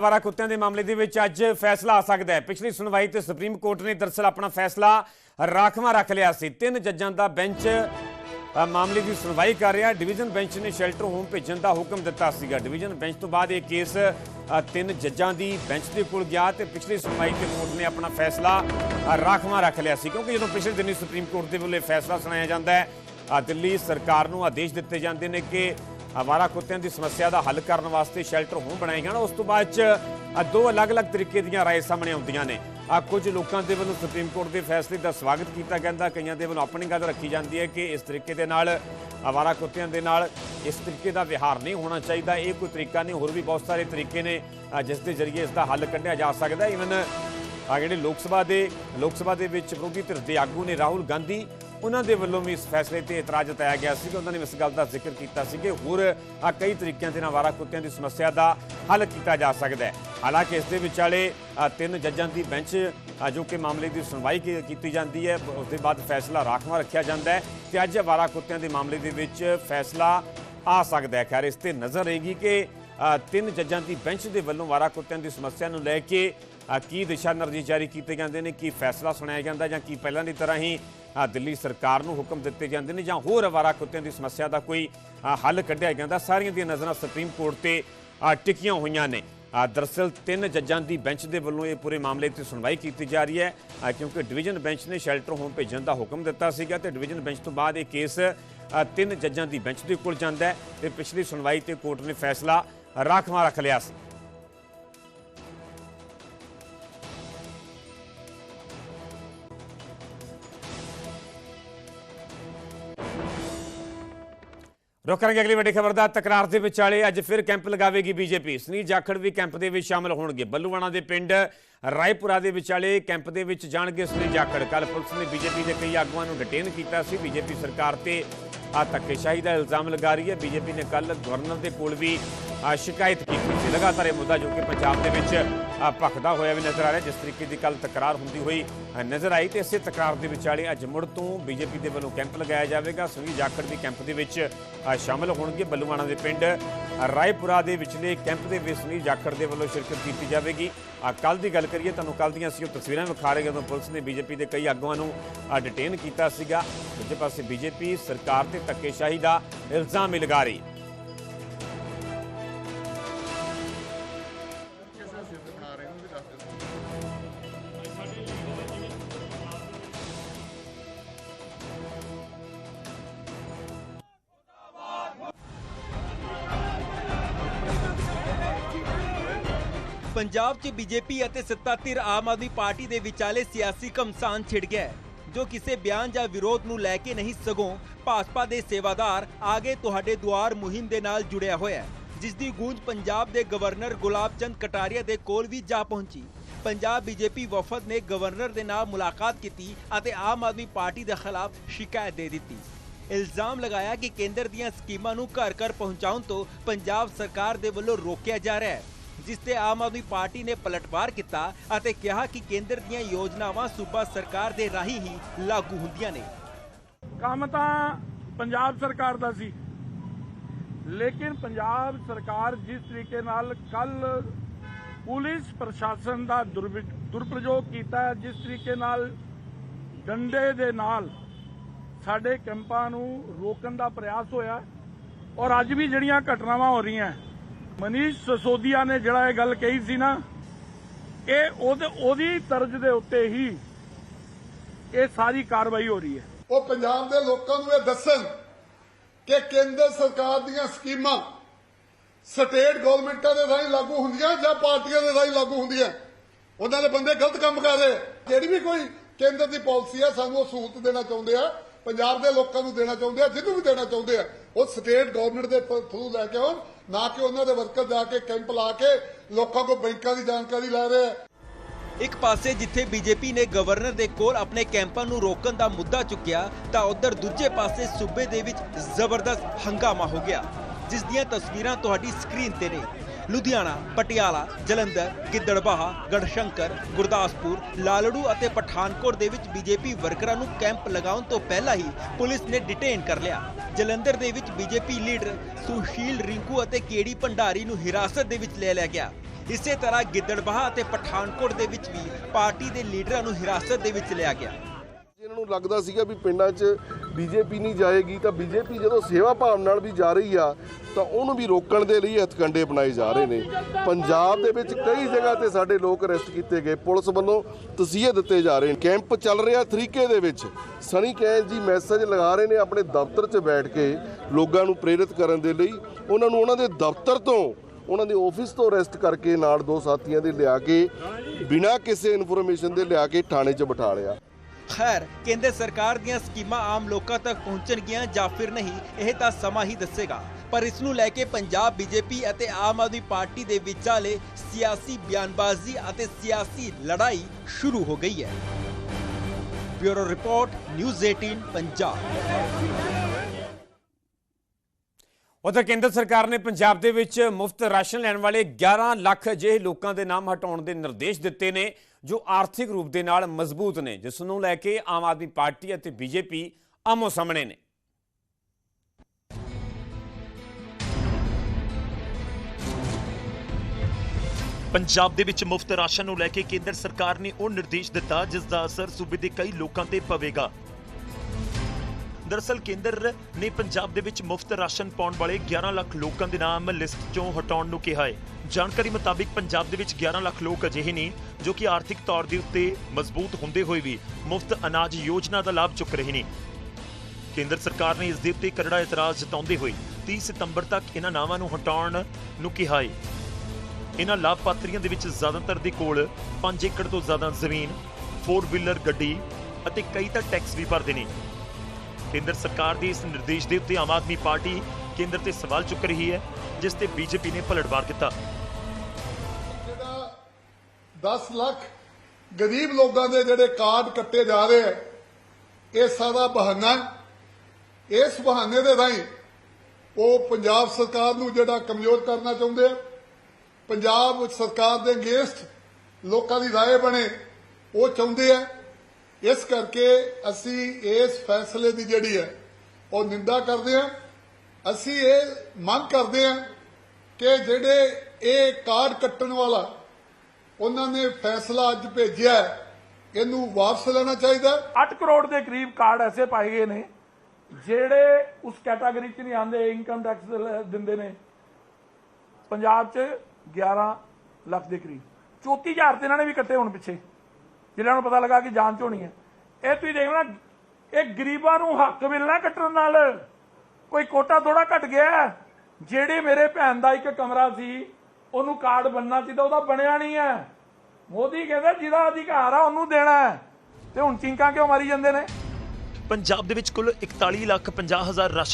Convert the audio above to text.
ਵਾਰਾ ਕੁੱਤਿਆਂ ਦੇ ਮਾਮਲੇ ਦੇ ਵਿੱਚ ਅੱਜ ਫੈਸਲਾ ਆ ਸਕਦਾ ਹੈ। ਪਿਛਲੀ ਸੁਣਵਾਈ ਤੇ ਸੁਪਰੀਮ ਕੋਰਟ ਨੇ ਦਰਸਲ ਆਪਣਾ ਫੈਸਲਾ ਰਾਖਵਾਂ ਰੱਖ ਲਿਆ ਸੀ। ਤਿੰਨ ਜੱਜਾਂ ਦਾ ਬੈਂਚ ਮਾਮਲੇ ਦੀ ਸੁਣਵਾਈ ਕਰ ਰਿਹਾ। ਡਿਵੀਜ਼ਨ ਬੈਂਚ ਨੇ ਸ਼ੈਲਟਰ ਹੋਮ ਭੇਜਣ ਦਾ ਹੁਕਮ ਦਿੱਤਾ ਸੀਗਾ। ਡਿਵੀਜ਼ਨ ਬੈਂਚ ਤੋਂ ਬਾਅਦ ਇਹ ਕੇਸ ਤਿੰਨ ਜੱਜਾਂ ਦੀ ਬੈਂਚ ਦੇ ਕੋਲ ਗਿਆ ਤੇ ਪਿਛਲੀ ਸੁਣਵਾਈ ਤੇ ਕੋਰਟ ਨੇ ਆਪਣਾ ਫੈਸਲਾ ਅ, ਰਾਖਵਾਂ ਰੱਖ ਲਿਆ ਸੀ। ਕਿਉਂਕਿ ਜਦੋਂ ਪਿਛਲੇ ਦਿਨੀ ਸੁਪਰੀਮ ਕੋਰਟ ਦੇ ਵੱਲੋਂ ਇਹ ਫੈਸਲਾ ਸੁਣਾਇਆ ਜਾਂਦਾ ਹੈ ਦਿੱਲੀ ਸਰਕਾਰ ਨੂੰ ਆਦੇਸ਼ ਦਿੱਤੇ ਜਾਂਦੇ ਨੇ ਕਿ ਆਵਾਰਾ ਕੁੱਤਿਆਂ ਦੀ ਸਮੱਸਿਆ ਦਾ ਹੱਲ ਕਰਨ ਵਾਸਤੇ ਸ਼ੈਲਟਰ ਹੋਮ ਬਣਾਏ ਜਾਣ। ਉਸ ਤੋਂ ਬਾਅਦ ਚ ਦੋ ਅਲੱਗ-ਅਲੱਗ ਤਰੀਕੇ ਦੀਆਂ ਰਾਏ ਸਾਹਮਣੇ ਆਉਂਦੀਆਂ ਨੇ। ਆ ਕੁਝ ਲੋਕਾਂ ਦੇ ਵੱਲੋਂ ਸੁਪਰੀਮ ਕੋਰਟ ਦੇ ਫੈਸਲੇ ਦਾ ਸਵਾਗਤ ਕੀਤਾ ਜਾਂਦਾ। ਕਈਆਂ ਦੇ ਵੱਲੋਂ ਆਪਣੀ ਗੱਲ ਰੱਖੀ ਜਾਂਦੀ ਹੈ ਕਿ ਇਸ ਤਰੀਕੇ ਦੇ ਨਾਲ ਆਵਾਰਾ ਕੁੱਤਿਆਂ ਦੇ ਨਾਲ ਇਸ ਤਰੀਕੇ ਦਾ ਵਿਹਾਰ ਨਹੀਂ ਹੋਣਾ ਚਾਹੀਦਾ। ਇਹ ਕੋਈ ਤਰੀਕਾ ਨਹੀਂ, ਹੋਰ ਵੀ ਬਹੁਤ ਸਾਰੇ ਤਰੀਕੇ ਨੇ ਜਿਸ ਦੇ ਜ਼ਰੀਏ ਇਸ ਦਾ ਹੱਲ ਕੱਢਿਆ ਜਾ ਸਕਦਾ। ਇਵਨ ਆ ਜਿਹੜੇ ਲੋਕ ਸਭਾ ਦੇ, ਲੋਕ ਸਭਾ ਦੇ ਵਿੱਚ ਵਿਰੋਧੀ ਧਿਰ ਦੇ ਆਗੂ ਨੇ ਰਾਹੁਲ ਗਾਂਧੀ ਉਹਨਾਂ ਦੇ ਵੱਲੋਂ ਵੀ ਇਸ ਫੈਸਲੇ ਤੇ ਇਤਰਾਜ਼ ਜਤਾਇਆ ਗਿਆ ਸੀ ਕਿ ਉਹਨਾਂ ਨੇ ਇਸ ਗੱਲ ਦਾ ਜ਼ਿਕਰ ਕੀਤਾ ਸੀ ਕਿ ਹੋਰ ਆ ਕਈ ਤਰੀਕਿਆਂ ਦੇ ਨਾਲ ਵਾਰਾ ਕੁੱਤਿਆਂ ਦੀ ਸਮੱਸਿਆ ਦਾ ਹੱਲ ਕੀਤਾ ਜਾ ਸਕਦਾ ਹੈ। ਹਾਲਾਂਕਿ ਇਸ ਦੇ ਵਿਚਾਲੇ ਤਿੰਨ ਜੱਜਾਂ ਦੀ ਬੈਂਚ ਜੋ ਕਿ ਮਾਮਲੇ ਦੀ ਸੁਣਵਾਈ ਕੀਤੀ ਜਾਂਦੀ ਹੈ, ਉਸ ਦੇ ਬਾਅਦ ਫੈਸਲਾ ਰਾਖਵਾਂ ਰੱਖਿਆ ਜਾਂਦਾ ਹੈ ਤੇ ਅੱਜ ਵਾਰਾ ਕੁੱਤਿਆਂ ਦੇ ਮਾਮਲੇ ਦੇ ਵਿੱਚ ਫੈਸਲਾ ਆ ਸਕਦਾ ਹੈ। ਖੈਰ, ਇਸ ਤੇ ਨਜ਼ਰ ਰਹੇਗੀ ਕਿ ਤਿੰਨ ਜੱਜਾਂ ਦੀ ਬੈਂਚ ਦੇ ਵੱਲੋਂ ਵਾਰਾ ਕੁੱਤਿਆਂ ਦੀ ਸਮੱਸਿਆ ਨੂੰ ਲੈ ਕੇ ਕੀ ਦਿਸ਼ਾ ਨਿਰਦੇਸ਼ ਜਾਰੀ ਕੀਤੇ ਜਾਂਦੇ ਨੇ, ਕੀ ਫੈਸਲਾ ਸੁਣਾਇਆ ਜਾਂਦਾ ਜਾਂ ਕੀ ਪਹਿਲਾਂ ਦੀ ਤਰ੍ਹਾਂ ਹੀ ਦਿੱਲੀ ਸਰਕਾਰ ਨੂੰ ਹੁਕਮ ਦਿੱਤੇ ਜਾਂਦੇ ਨੇ ਜਾਂ ਹੋਰ ਅਵਾਰਾ ਕੁੱਤਿਆਂ ਦੀ ਸਮੱਸਿਆ ਦਾ ਕੋਈ ਹੱਲ ਕੱਢਿਆ ਜਾਂਦਾ। ਸਾਰੀਆਂ ਦੀਆਂ ਨਜ਼ਰਾਂ ਸੁਪਰੀਮ ਕੋਰਟ ਤੇ ਅ, ਟਿਕੀਆਂ ਹੋਈਆਂ ਨੇ। ਅ, ਦਰਅਸਲ ਤਿੰਨ ਜੱਜਾਂ ਦੀ ਬੈਂਚ ਦੇ ਵੱਲੋਂ ਇਹ ਪੂਰੇ ਮਾਮਲੇ ਤੇ ਸੁਣਵਾਈ ਕੀਤੀ ਜਾ ਰਹੀ ਹੈ। ਕਿਉਂਕਿ ਡਿਵੀਜ਼ਨ ਬੈਂਚ ਨੇ ਸ਼ੈਲਟਰ ਹੋਮ ਭੇਜਣ ਦਾ ਹੁਕਮ ਦਿੱਤਾ ਸੀਗਾ ਤੇ ਡਿਵੀਜ਼ਨ ਬੈਂਚ ਤੋਂ ਬਾਅਦ ਇਹ ਕੇਸ ਤਿੰਨ ਜੱਜਾਂ ਦੀ ਬੈਂਚ ਦੇ ਕੋਲ ਜਾਂਦਾ ਹੈ ਤੇ ਪਿਛਲੀ ਸੁਣਵਾਈ ਤੇ ਕੋਰਟ ਨੇ ਫੈਸਲਾ ਰਾਖਵਾਂ ਰੱਖ ਲਿਆ ਸੀ। ਰੁਕ ਕਰਾਂਗੇ ਅਗਲੀ ਵੱਡੀ ਖਬਰ ਦਾ। ਤਕਰਾਰ ਦੇ ਵਿਚਾਲੇ ਅੱਜ ਫਿਰ ਕੈਂਪ ਲਗਾਵੇਗੀ ਬੀਜੇਪੀ। ਸੁਨੀਲ ਜਾਖੜ ਵੀ ਕੈਂਪ ਦੇ ਵਿੱਚ ਸ਼ਾਮਲ ਹੋਣਗੇ। ਬੱਲੂਆਣਾ ਦੇ ਪਿੰਡ ਰਾਏਪੁਰਾ ਦੇ ਵਿਚਾਲੇ ਕੈਂਪ ਦੇ ਵਿੱਚ ਜਾਣਗੇ ਸੁਨੀਲ ਜਾਖੜ। ਕੱਲ ਪੁਲਿਸ ਨੇ ਬੀਜੇਪੀ ਦੇ ਕਈ ਆਗੂਆਂ ਨੂੰ ਡਿਟੇਨ ਕੀਤਾ ਸੀ। ਬੀਜੇਪੀ ਸਰਕਾਰ ਤੇ ਆ ਧੱਕੇਸ਼ਾਹੀ ਦਾ ਇਲਜ਼ਾਮ ਲਗਾ ਰਹੀ ਹੈ। ਬੀਜੇਪੀ ਨੇ ਕੱਲ ਗਵਰਨਰ ਦੇ ਕੋਲ ਵੀ ਆ, ਸ਼ਿਕਾਇਤ ਕੀਤੀ ਸੀ। ਲਗਾਤਾਰ ਇਹ ਮੁੱਦਾ ਜੋ ਕਿ ਪੰਜਾਬ ਦੇ ਵਿੱਚ ਭਖਦਾ ਹੋਇਆ ਵੀ ਨਜ਼ਰ ਆ ਰਿਹਾ ਜਿਸ ਤਰੀਕੇ ਦੀ ਕੱਲ ਤਕਰਾਰ ਹੁੰਦੀ ਹੋਈ ਨਜ਼ਰ ਆਈ ਤੇ ਇਸੇ ਤਕਰਾਰ ਦੇ ਵਿਚਾਲੇ ਅੱਜ ਮੁੜ ਤੋਂ ਬੀਜੇਪੀ ਦੇ ਵੱਲੋਂ ਕੈਂਪ ਲਗਾਇਆ ਜਾਵੇਗਾ। ਸੁਨੀਲ ਜਾਖੜ ਵੀ ਕੈਂਪ ਦੇ ਵਿੱਚ ਆ, ਸ਼ਾਮਲ ਹੋਣਗੇ ਬੱਲੂਆਣਾ ਦੇ ਪਿੰਡ। ਰਾਏਪੁਰਾ ਦੇ ਵਿਚਲੇ ਕੈਂਪ ਦੇ ਵਿੱਚ ਸੁਨੀਲ ਜਾਖੜ ਦੇ ਵੱਲੋਂ ਸ਼ਿਰਕਤ ਕੀਤੀ ਜਾਵੇਗੀ। ਕੱਲ ਦੀ ਗੱਲ ਕਰੀਏ ਤੁਹਾਨੂੰ ਕੱਲ ਦੀਆਂ ਅਸੀਂ ਉਹ ਤਸਵੀਰਾਂ ਵਿਖਾ ਰਹੇ ਜਦੋਂ ਪੁਲਿਸ ਨੇ ਬੀਜੇਪੀ ਦੇ ਕਈ ਆਗੂਆਂ ਨੂੰ ਡਿਟੇਨ ਕੀਤਾ ਸੀਗਾ। ਦੂਜੇ ਪਾਸੇ ਬੀਜੇਪੀ ਸਰਕਾਰ ਤੇ ਧੱਕੇਸ਼ਾਹੀ ਦਾ ਇਲਜ਼ਾਮ ਵੀ ਲਗਾ ਰਹੀ। ਪੰਜਾਬ 'ਚ ਬੀਜੇਪੀ ਅਤੇ ਸੱਤਾ ਧਿਰ ਆਮ ਆਦਮੀ ਪਾਰਟੀ ਦੇ ਵਿਚਾਲੇ ਸਿਆਸੀ ਘਮਸਾਨ ਛਿੜ ਗਿਆ ਹੈ, ਜੋ ਕਿਸੇ ਬਿਆਨ ਜਾਂ ਵਿਰੋਧ ਨੂੰ ਲੈ ਕੇ ਨਹੀਂ, ਸਗੋਂ ਭਾਜਪਾ ਦੇ ਸੇਵਾਦਾਰ ਆਗੇ ਤੁਹਾਡੇ ਦੁਆਰ ਮੁਹਿੰਮ ਦੇ ਨਾਲ ਜੁੜਿਆ ਹੋਇਆ ਹੈ, ਜਿਸ ਦੀ ਗੂੰਜ ਪੰਜਾਬ ਦੇ ਗਵਰਨਰ ਗੁਲਾਬ ਚੰਦ ਕਟਾਰੀਆ ਦੇ ਕੋਲ ਵੀ ਜਾ ਪਹੁੰਚੀ। ਪੰਜਾਬ ਬੀਜੇਪੀ ਵਫਦ ਨੇ ਗਵਰਨਰ ਦੇ ਨਾਲ ਮੁਲਾਕਾਤ ਕੀਤੀ ਅਤੇ ਆਮ ਆਦਮੀ ਪਾਰਟੀ ਦੇ ਖਿਲਾਫ ਸ਼ਿਕਾਇਤ ਦੇ ਦਿੱਤੀ। ਇਲਜ਼ਾਮ ਲਗਾਇਆ ਕਿ ਕੇਂਦਰ ਦੀਆਂ ਸਕੀਮਾਂ ਨੂੰ ਘਰ ਘਰ ਪਹੁੰਚਾਉਣ ਤੋਂ ਪੰਜਾਬ ਸਰਕਾਰ ਦੇ ਵੱਲੋਂ ਰੋਕਿਆ ਜਾ ਰਿਹਾ ਹੈ। ਜਿਸ ਤੇ ਆਮ ਆਦਮੀ ਪਾਰਟੀ ਨੇ ਪਲਟਵਾਰ ਕੀਤਾ ਅਤੇ ਕਿਹਾ ਕਿ ਕੇਂਦਰ ਦੀਆਂ ਯੋਜਨਾਵਾਂ ਸੂਬਾ ਸਰਕਾਰ ਦੇ ਰਾਹੀਂ ਹੀ ਲਾਗੂ ਹੁੰਦੀਆਂ ਨੇ। ਕੰਮ ਤਾਂ ਪੰਜਾਬ ਸਰਕਾਰ ਦਾ ਸੀ। ਲੇਕਿਨ ਪੰਜਾਬ ਸਰਕਾਰ ਜਿਸ ਤਰੀਕੇ ਨਾਲ ਕੱਲ ਪੁਲਿਸ ਪ੍ਰਸ਼ਾਸਨ ਦਾ ਦੁਰਵਿ- ਦੁਰਪ੍ਰਯੋਗ ਕੀਤਾ, ਜਿਸ ਤਰੀਕੇ ਨਾਲ ਡੰਡੇ ਦੇ ਨਾਲ ਸਾਡੇ ਕੈਂਪਾਂ ਨੂੰ ਰੋਕਣ ਦਾ ਪ੍ਰਯਾਸ ਹੋਇਆ ਔਰ ਅੱਜ ਵੀ ਜਿਹੜੀਆਂ ਘਟਨਾਵਾਂ ਹੋ ਰਹੀਆਂ ਮਨੀਸ਼ ਸਸੋਦੀਆ ਨੇ ਜਿਹੜਾ ਇਹ ਗੱਲ ਕਹੀ ਸੀ ਨਾ, ਇਹ ਉਹਦੇ, ਉਹਦੀ ਤਰਜ਼ ਦੇ ਉੱਤੇ ਹੀ ਇਹ ਸਾਰੀ ਕਾਰਵਾਈ ਹੋ ਰਹੀ ਹੈ। ਉਹ ਪੰਜਾਬ ਦੇ ਲੋਕਾਂ ਨੂੰ ਇਹ ਦੱਸਣ ਕਿ ਕੇਂਦਰ ਸਰਕਾਰ ਦੀਆਂ ਸਕੀਮਾਂ ਸਟੇਟ ਗਵਰਨਮੈਂਟਾਂ ਦੇ ਰਾਹੀਂ ਲਾਗੂ ਹੁੰਦੀਆਂ ਜਾਂ ਪਾਰਟੀਆਂ ਦੇ ਰਾਹੀਂ ਲਾਗੂ ਹੁੰਦੀਆਂ? ਉਹਨਾਂ ਦੇ ਬੰਦੇ ਗਲਤ ਕੰਮ ਕਰ ਰਹੇ। ਜਿਹੜੀ ਵੀ ਕੋਈ ਕੇਂਦਰ ਦੀ ਪਾਲਿਸੀ ਹੈ ਸਾਨੂੰ ਉਹ ਸਹੂਲਤ ਦੇਣਾ ਚਾਹੁੰਦੇ ਆ, ਪੰਜਾਬ ਦੇ ਲੋਕਾਂ ਨੂੰ ਦੇਣਾ ਚਾਹੁੰਦੇ ਆ, ਜਿਹਨੂੰ ਵੀ ਦੇਣਾ ਚਾਹੁੰਦੇ ਆ, ਉਹ ਸਟੇਟ ਗਵਰਨਮੈਂਟ ਦੇ ਥਰੂ ਲੈ ਕੇ ਆਉਣ। ਨਾ ਕਿ ਉਹਨਾਂ ਦੇ ਵਰਕਰ ਜਾ ਕੇ ਕੈਂਪ ਲਾ ਕੇ ਲੋਕਾਂ ਕੋਲ ਬੈਂਕਾਂ ਦੀ ਜਾਣਕਾਰੀ ਲੈ ਰਹੇ ਆ। ਇੱਕ ਪਾਸੇ ਜਿੱਥੇ ਬੀਜੇਪੀ ਨੇ ਗਵਰਨਰ ਦੇ ਕੋਲ ਆਪਣੇ ਕੈਂਪਾਂ ਨੂੰ ਰੋਕਣ ਦਾ ਮੁੱਦਾ ਚੁੱਕਿਆ, ਤਾਂ ਉਧਰ ਦੂਜੇ ਪਾਸੇ ਸੂਬੇ ਦੇ ਵਿੱਚ ਜ਼ਬਰਦਸਤ ਹੰਗਾਮਾ ਹੋ ਗਿਆ, ਜਿਸ ਦੀਆਂ ਤਸਵੀਰਾਂ ਤੁਹਾਡੀ ਸਕਰੀਨ ਤੇ ਨੇ। ਲੁਧਿਆਣਾ, ਪਟਿਆਲਾ, ਜਲੰਧਰ, ਗਿੱਦੜਬਾਹਾ, ਗੜਸ਼ੰਕਰ, ਗੁਰਦਾਸਪੁਰ, ਲਾਲੜੂ ਅਤੇ ਪਠਾਨਕੋਟ ਦੇ ਵਿੱਚ ਬੀਜੇਪੀ ਵਰਕਰਾਂ ਨੂੰ ਕੈਂਪ ਲਗਾਉਣ ਤੋਂ ਪਹਿਲਾਂ ਹੀ ਪੁਲਿਸ ਨੇ ਡਿਟੇਨ ਕਰ ਲਿਆ। ਜਲੰਧਰ ਦੇ ਵਿੱਚ ਬੀਜੇਪੀ ਲੀਡਰ ਸੁਸ਼ੀਲ ਰਿੰਕੂ ਅਤੇ ਕੇੜੀ ਭੰਡਾਰੀ ਨੂੰ ਹਿਰਾਸਤ ਦੇ ਵਿੱਚ ਲੈ ਲਿਆ ਗਿਆ। ਇਸੇ ਤਰ੍ਹਾਂ ਗਿੱਦੜਬਾਹਾ ਅਤੇ ਪਠਾਨਕੋਟ ਦੇ ਵਿੱਚ ਵੀ ਪਾਰਟੀ ਦੇ ਲੀਡਰਾਂ ਨੂੰ ਹਿਰਾਸਤ ਦੇ ਵਿੱਚ ਲਿਆ ਗਿਆ। ਇਹਨਾਂ ਨੂੰ ਲੱਗਦਾ ਸੀਗਾ ਵੀ ਪਿੰਡਾਂ 'ਚ ਬੀਜੇਪੀ ਨਹੀਂ ਜਾਏਗੀ, ਤਾਂ ਬੀਜੇਪੀ ਜਦੋਂ ਸੇਵਾ ਭਾਵ ਨਾਲ ਵੀ ਜਾ ਰਹੀ ਆ, ਤਾਂ ਉਹਨੂੰ ਵੀ ਰੋਕਣ ਦੇ ਲਈ ਹਥਕੰਡੇ ਬਣਾਏ ਜਾ ਰਹੇ ਨੇ। ਪੰਜਾਬ ਦੇ ਵਿੱਚ ਕਈ ਜਗ੍ਹਾ ਤੇ ਸਾਡੇ ਲੋਕ ਅਰੈਸਟ ਕੀਤੇ ਗਏ। ਪੁਲਿਸ ਵੱਲੋਂ ਤਸੀਹੇ ਦਿੱਤੇ ਜਾ ਰਹੇ ਨੇ। ਕੈਂਪ ਚੱਲ ਰਿਹਾ ਤਰੀਕੇ ਦੇ ਵਿੱਚ। ਸਨੀ ਕੈਨ ਜੀ ਮੈਸੇਜ ਲਗਾ ਰਹੇ ਨੇ ਆਪਣੇ ਦਫ਼ਤਰ 'ਚ ਬੈਠ ਕੇ ਲੋਕਾਂ ਨੂੰ ਪ੍ਰੇਰਿਤ ਕਰਨ ਦੇ ਲਈ। ਉਹਨਾਂ ਨੂੰ ਉਹਨਾਂ ਦੇ ਦਫ਼ਤਰ ਤੋਂ, ਉਹਨਾਂ ਦੇ ਆਫਿਸ ਤੋਂ ਅਰੈਸਟ ਕਰਕੇ ਨਾਲ ਦੋ ਸਾਥੀਆਂ ਦੇ ਲਿਆ ਕੇ, ਬਿਨਾਂ ਕਿਸੇ ਇਨਫੋਰਮੇਸ਼ਨ ਦੇ ਲਿਆ ਕੇ ਥਾਣੇ 'ਚ ਬਿਠਾ ਲਿਆ। ਖੈਰ, ਕੇਂਦਰ ਸਰਕਾਰ ਦੀਆਂ ਸਕੀਮਾਂ ਆਮ ਲੋਕਾਂ ਤੱਕ ਪਹੁੰਚਣਗੀਆਂ ਜਾਂ ਫਿਰ ਨਹੀਂ, ਇਹ ਤਾਂ ਸਮਾਂ ਹੀ ਦੱਸੇਗਾ। ਪਰ ਇਸ ਨੂੰ ਲੈ ਕੇ ਪੰਜਾਬ, ਬੀਜੇਪੀ ਅਤੇ ਆਮ ਆਦਮੀ ਪਾਰਟੀ ਦੇ ਵਿਚਾਲੇ ਸਿਆਸੀ ਬਿਆਨਬਾਜ਼ੀ ਅਤੇ ਸਿਆਸੀ ਲੜਾਈ ਸ਼ੁਰੂ ਹੋ ਗਈ ਹੈ। Bureau report, news 18 Punjab. ਉਧਰ ਕੇਂਦਰ ਸਰਕਾਰ ਨੇ ਪੰਜਾਬ ਦੇ ਵਿੱਚ ਮੁਫਤ ਰਾਸ਼ਨ ਲੈਣ ਵਾਲੇ 11 ਲੱਖ ਅਜਿਹੇ ਲੋਕਾਂ ਦੇ ਨਾਮ ਹਟਾਉਣ ਦੇ ਨਿਰਦੇਸ਼ ਦਿੱਤੇ ਨੇ। ਜੋ ਆਰਥਿਕ ਰੂਪ ਦੇ ਨਾਲ ਮਜ਼ਬੂਤ ਨੇ, ਜਿਸ ਨੂੰ ਲੈ ਕੇ ਆਮ ਆਦਮੀ ਪਾਰਟੀ ਅਤੇ ਬੀਜੇਪੀ ਆਮੋ ਸਾਹਮਣੇ ਨੇ। ਪੰਜਾਬ ਦੇ ਵਿੱਚ ਮੁਫਤ ਰਾਸ਼ਨ ਨੂੰ ਲੈ ਕੇ ਕੇਂਦਰ ਸਰਕਾਰ ਨੇ ਉਹ ਨਿਰਦੇਸ਼ ਦਿੱਤਾ, ਜਿਸ ਦਾ ਅਸਰ ਸੂਬੇ ਦੇ ਕਈ ਲੋਕਾਂ ਤੇ ਪਵੇਗਾ। ਦਰਅਸਲ ਕੇਂਦਰ ਨੇ ਪੰਜਾਬ ਦੇ ਵਿੱਚ ਮੁਫਤ ਰਾਸ਼ਨ ਪਾਉਣ ਵਾਲੇ 11 ਲੱਖ ਲੋਕਾਂ ਦੇ ਨਾਮ ਲਿਸਟ ਚੋਂ ਹਟਾਉਣ ਨੂੰ ਕਿਹਾ ਹੈ। ਜਾਣਕਾਰੀ ਮੁਤਾਬਿਕ ਪੰਜਾਬ ਦੇ ਵਿੱਚ 11 ਲੱਖ ਲੋਕ ਅਜਿਹੇ ਨੇ ਜੋ ਕਿ ਆਰਥਿਕ ਤੌਰ ਦੇ ਉੱਤੇ ਮਜ਼ਬੂਤ ਹੁੰਦੇ ਹੋਏ ਵੀ ਮੁਫਤ ਅਨਾਜ ਯੋਜਨਾ ਦਾ ਲਾਭ ਚੁੱਕ ਰਹੇ ਨੇ। ਕੇਂਦਰ ਸਰਕਾਰ ਨੇ ਇਸ ਦੇ ਉੱਤੇ ਕਰੜਾ ਇਤਰਾਜ਼ ਜਤਾਉਂਦੇ ਹੋਏ 30 ਸਤੰਬਰ ਤੱਕ ਇਹਨਾਂ ਨਾਵਾਂ ਨੂੰ ਹਟਾਉਣ ਨੂੰ ਕਿਹਾ ਹੈ। ਇਹਨਾਂ ਲਾਭਪਾਤਰੀਆਂ ਦੇ ਵਿੱਚ ਜ਼ਿਆਦਾਤਰ ਦੇ ਕੋਲ 5 ਏਕੜ ਤੋਂ ਜ਼ਿਆਦਾ ਜ਼ਮੀਨ 4 ਵੀਲਰ ਗੱਡੀ ਅਤੇ ਕਈ ਤਾਂ ਟੈਕਸ ਵੀ ਭਰਦੇ ਨੇ। ਕੇਂਦਰ ਸਰਕਾਰ ਦੇ ਇਸ ਨਿਰਦੇਸ਼ ਦੇ ਉੱਤੇ ਆਮ ਆਦਮੀ ਪਾਰਟੀ ਕੇਂਦਰ ਤੇ ਸਵਾਲ ਚੁੱਕ ਰਹੀ ਹੈ, ਜਿਸ ਤੇ ਬੀਜੇਪੀ ਨੇ ਪਲਟਵਾਰ ਕੀਤਾ ਜਿਹੜਾ 10 ਲੱਖ ਗਰੀਬ ਲੋਕਾਂ ਦੇ ਜਿਹੜੇ ਕਾਰਡ ਕੱਟੇ ਜਾ ਰਹੇ ਆ, ਇਹ ਸਾਰਾ ਬਹਾਨਾ ਇਸ ਬਹਾਨੇ ਦੇ ਰਾਹੀਂ ਉਹ ਪੰਜਾਬ ਸਰਕਾਰ ਨੂੰ ਜਿਹੜਾ ਕਮਜ਼ੋਰ ਕਰਨਾ ਚਾਹੁੰਦੇ ਆ, ਪੰਜਾਬ ਸਰਕਾਰ ਦੇ ਅਗੇਂਸਟ ਲੋਕਾਂ ਦੀ ਰਾਏ ਬਣੇ, ਉਹ ਚਾਹੁੰਦੇ ਆ। ਇਸ ਕਰਕੇ ਅਸੀਂ ਇਸ ਫੈਸਲੇ ਦੀ ਜਿਹੜੀ ਹੈ, ਉਹ ਨਿੰਦਾ ਕਰਦੇ ਆ। ਅਸੀਂ ਇਹ ਮੰਗ ਕਰਦੇ ਆ ਕਿ ਜਿਹੜੇ ਇਹ ਕਾਰਡ ਕੱਟਣ ਵਾਲਾ ਉਹਨਾਂ ਨੇ ਫੈਸਲਾ ਅੱਜ ਭੇਜਿਆ ਇਹਨੂੰ ਵਾਪਸ ਲੈਣਾ ਚਾਹੀਦਾ ਹੈ। 8 ਕਰੋੜ ਦੇ ਕਰੀਬ ਕਾਰਡ ਐਸੇ ਪਾਏ ਗਏ ਨੇ, ਜਿਹੜੇ ਉਸ ਕੈਟਾਗਰੀ 'ਚ ਨਹੀਂ ਆਉਂਦੇ ਇਨਕਮ ਟੈਕਸ ਦਿੰਦੇ ਨੇ। ਪੰਜਾਬ 'ਚ 11 ਲੱਖ ਦੇ ਕਰੀਬ। 34000 ਤੇ ਇਹਨਾਂ ਨੇ ਵੀ ਕੱਟੇ ਹੁਣ ਪਿੱਛੇ। ਜਿਨ੍ਹਾਂ ਨੂੰ ਪਤਾ ਲੱਗਾ ਕਿ ਜਾਂਚ ਹੋਣੀ ਹੈ। ਇਹ ਤੁਸੀਂ ਦੇਖਣਾ ਇਹ ਗਰੀਬਾਂ ਨੂੰ ਹੱਕ ਮਿਲਣਾ ਕੱਟਣ ਨਾਲ। ਕੋਈ ਕੋਟਾ ਥੋੜਾ ਘਟ ਗਿਆ ਜਿਹੜੇ ਮੇਰੇ ਭੈਣ ਦਾ ਇੱਕ ਕਮਰਾ ਸੀ ਉਹਨੂੰ ਕਾਰਡ ਬੰਨਣਾ ਸੀ ਤਾਂ ਉਹਦਾ ਬਣਿਆ ਨਹੀਂ ਹੈ। ਮੋਦੀ ਕਹਿੰਦਾ ਜਿਹਦਾ ਅਧਿਕਾਰ ਆ ਉਹਨੂੰ ਦੇਣਾ ਹੈ। ਤੇ ਹੁਣ ਚਿੰਕਾਂ ਕਿਉਂ ਮਾਰੀ ਜਾਂਦੇ ਨੇ? ਪੰਜਾਬ ਦੇ ਵਿੱਚ ਕੁੱਲ 41 ਲੱਖ 50 ਹਜ਼ਾਰ ਰਾਸ਼ਨ